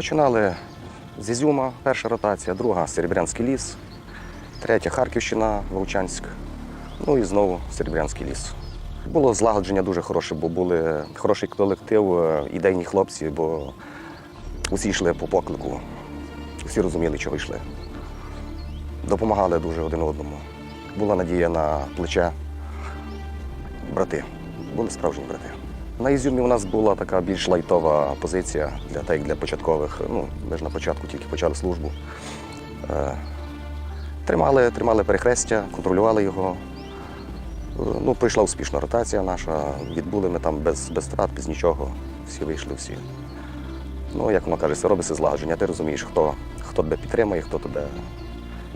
Починали з Ізюма, перша ротація, друга Серебрянський ліс, третя Харківщина, Вовчанськ, ну і знову Серебрянський ліс. Було злагодження дуже хороше, бо були хороший колектив, е, ідейні хлопці, бо усі йшли по поклику, всі розуміли, чого йшли. Допомагали дуже один одному. Була надія на плече. Брати, були справжні брати. На Ізюмі у нас була така більш лайтова позиція для так, для початкових. Ну, ми ж на початку тільки почали службу. Е, Тримали, тримали перехрестя, контролювали його. Е, Ну, пройшла успішна ротація наша, відбули ми там без, без втрат, без нічого. Всі вийшли, всі. Ну, як воно каже, все робиться злагодження. Ти розумієш, хто, хто тебе підтримує, хто тебе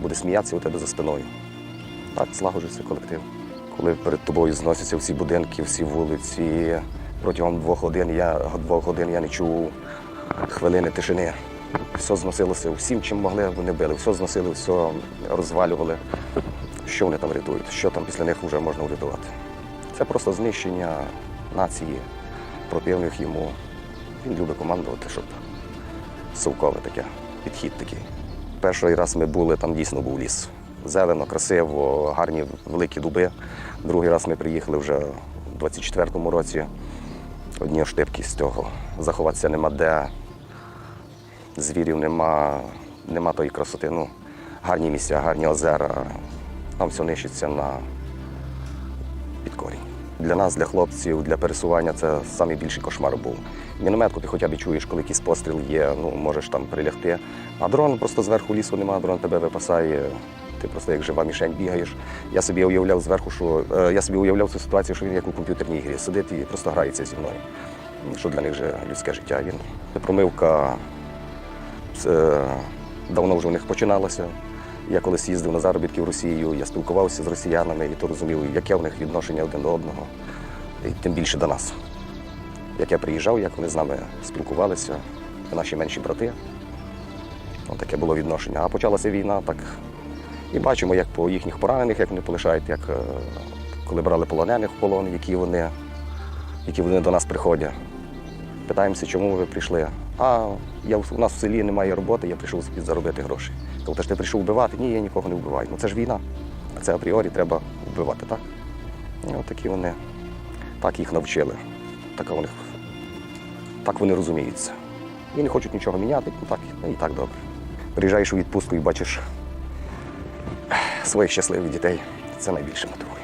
буде сміятися у тебе за спиною. Так злагоджується колектив. Коли перед тобою зносяться всі будинки, всі вулиці, протягом двох годин я, двох годин я не чув хвилини тишини. Все зносилося всім, чим могли, вони били. Все зносили, все розвалювали. Що вони там рятують, що там після них вже можна врятувати. Це просто знищення нації, противних йому. Він любить командувати, щоб совкове таке, підхід такий. Перший раз ми були, там дійсно був ліс. Зелено, красиво, гарні великі дуби. Другий раз ми приїхали вже у 24-му році. Одні оштипки з цього. Заховатися нема де, звірів нема, нема тої красоти. Ну, гарні місця, гарні озера. Там все нищиться на підкорінь. Для нас, для хлопців, для пересування це найбільший кошмар був. Мінометку ти хоча б чуєш, коли якийсь постріл є, ну можеш там прилягти. А дрон просто зверху лісу немає, дрон тебе випасає. Ти просто як жива мішень бігаєш. Я собі уявляв зверху, що е, я собі уявляв цю ситуацію, що він як у комп'ютерній грі сидить і просто грається зі мною. Що для них вже людське життя. Він промивка це давно вже у них починалася. Я колись їздив на заробітки в Росію, я спілкувався з росіянами і то розумів, яке в них відношення один до одного, і тим більше до нас. Як я приїжджав, як вони з нами спілкувалися, наші менші брати. Таке було відношення. А почалася війна, так і бачимо, як по їхніх поранених, як вони полишають, як е, коли брали полонених в полон, які вони, які вони до нас приходять. Питаємося, чому ви прийшли. А я, у нас в селі немає роботи, я прийшов собі заробити гроші. Тобто ж ти прийшов вбивати? Ні, я нікого не вбиваю. Ну це ж війна. А це апріорі треба вбивати, так? І от такі вони, так їх навчили. Така у них, так вони розуміються. І не хочуть нічого міняти, ну так, і так добре. Приїжджаєш у відпустку і бачиш своїх щасливих дітей. Це найбільше мотивує.